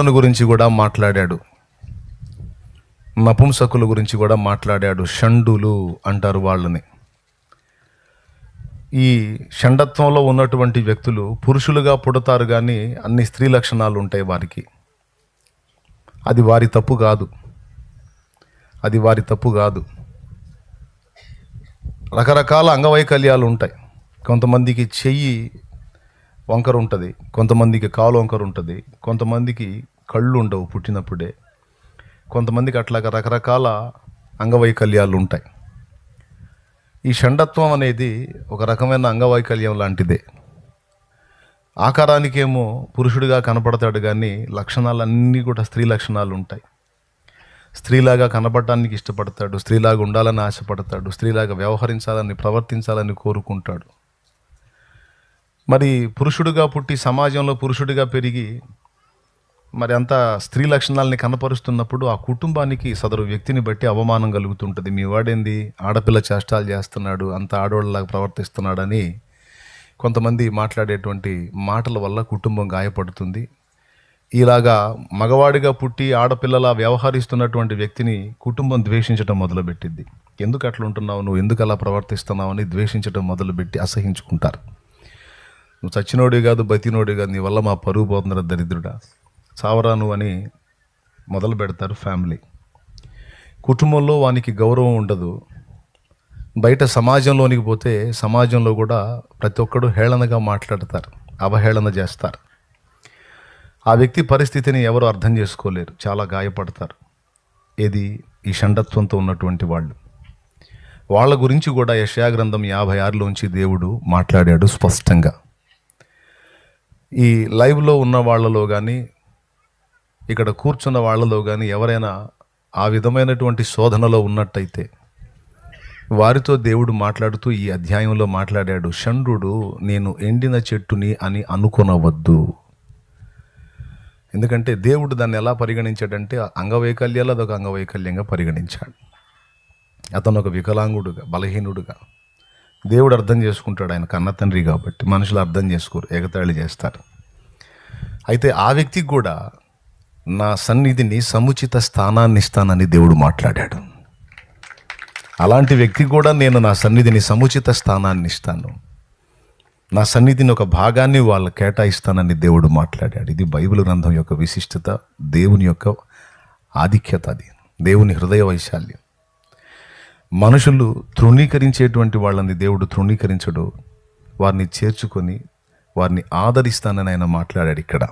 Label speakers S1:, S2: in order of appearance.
S1: వేశ్యలను గురించి కూడా మాట్లాడాడు. నపుంసకుల గురించి కూడా మాట్లాడాడు. షండులు అంటారు వాళ్ళని. ఈ షండత్వంలో ఉన్నటువంటి వ్యక్తులు పురుషులుగా పుడతారు కానీ అన్ని స్త్రీ లక్షణాలు ఉంటాయి వారికి. అది వారి తప్పు కాదు. అది వారి తప్పు కాదు. రకరకాల అంగవైకల్యాలు ఉంటాయి. కొంతమందికి చెయ్యి వంకర ఉంటుంది కొంతమందికి కాలు వంకర ఉంటుంది కొంతమందికి కళ్ళు ఉండవు పుట్టినప్పుడే. కొంతమందికి అట్లాగా రకరకాల అంగవైకల్యాలు ఉంటాయి ఈ షండత్వం అనేది ఒక రకమైన అంగవైకల్యం లాంటిదే. ఆకారానికేమో పురుషుడిగా కనపడతాడు కానీ లక్షణాలన్నీ కూడా స్త్రీ లక్షణాలు ఉంటాయి స్త్రీలాగా కనపడటానికి ఇష్టపడతాడు. స్త్రీలాగా ఉండాలని ఆశపడతాడు. స్త్రీలాగా వ్యవహరించాలని ప్రవర్తించాలని కోరుకుంటాడు. మరి పురుషుడుగా పుట్టి సమాజంలో పురుషుడిగా పెరిగి మరి అంత స్త్రీ లక్షణాలని కనపరుస్తున్నప్పుడు ఆ కుటుంబానికి సదరు వ్యక్తిని బట్టి అవమానం కలుగుతుంటుంది. మీ వాడేంది? ఆడపిల్ల చేష్టాలు చేస్తున్నాడు అంత ఆడవాళ్ళలాగా ప్రవర్తిస్తున్నాడని కొంతమంది మాట్లాడేటువంటి మాటల వల్ల కుటుంబం గాయపడుతుంది. ఇలాగా మగవాడిగా పుట్టి ఆడపిల్లలా వ్యవహరిస్తున్నటువంటి వ్యక్తిని కుటుంబం ద్వేషించడం మొదలుపెట్టింది ఎందుకు అట్లా ఉంటున్నావు నువ్వు ఎందుకు అలా ప్రవర్తిస్తున్నావు అని ద్వేషించడం మొదలుపెట్టి అసహించుకుంటారు. నువ్వు చచ్చినోడి కాదు బతినోడి కాదు నీ వల్ల మా పరుగు పోతున్నారు దరిద్రుడా. చావరా నువ్వు అని మొదలు పెడతారు ఫ్యామిలీ. కుటుంబంలో వానికి గౌరవం ఉండదు. బయట సమాజంలోనికి పోతే సమాజంలో కూడా ప్రతి ఒక్కడు హేళనగా మాట్లాడతారు అవహేళన చేస్తారు. ఆ వ్యక్తి పరిస్థితిని ఎవరు అర్థం చేసుకోలేరు చాలా గాయపడతారు. ఏది? ఈ షండత్వంతో ఉన్నటువంటి వాళ్ళు. వాళ్ళ గురించి కూడా యశా గ్రంథం యాభై ఆరులోంచి దేవుడు మాట్లాడాడు స్పష్టంగా. ఈ లైవ్లో ఉన్న వాళ్ళలో కానీ ఇక్కడ కూర్చున్న వాళ్ళలో కానీ ఎవరైనా ఆ విధమైనటువంటి శోధనలో ఉన్నట్టయితే వారితో దేవుడు మాట్లాడుతూ ఈ అధ్యాయంలో మాట్లాడాడు షండ్రుడు నేను ఎండిన చెట్టుని అని అనుకునవద్దు. ఎందుకంటే దేవుడు దాన్ని ఎలా పరిగణించాడంటే అంగవైకల్యాలు అదొక అంగవైకల్యంగా పరిగణించాడు. అతను ఒక వికలాంగుడుగా బలహీనుడుగా. దేవుడు అర్థం చేసుకుంటాడు ఆయన కన్న తండ్రి కాబట్టి. మనుషులు అర్థం చేసుకోరు ఎగతాళి చేస్తారు. అయితే ఆ వ్యక్తికి కూడా నా సన్నిధిని సముచిత స్థానాన్ని ఇస్తానని దేవుడు మాట్లాడాడు. అలాంటి వ్యక్తికి కూడా నేను నా సన్నిధిని సముచిత స్థానాన్ని ఇస్తాను. నా సన్నిధిని ఒక భాగాన్ని వాళ్ళు కేటాయిస్తానని దేవుడు మాట్లాడాడు. ఇది బైబిల్ గ్రంథం యొక్క విశిష్టత దేవుని యొక్క ఆధిక్యత అది. దేవుని హృదయ వైశాల్యం. మనుషులు తృణీకరించేటువంటి వాళ్ళని దేవుడు తృణీకరించడు. వారిని చేర్చుకొని వారిని ఆదరిస్తానని ఆయన మాట్లాడాడు ఇక్కడ.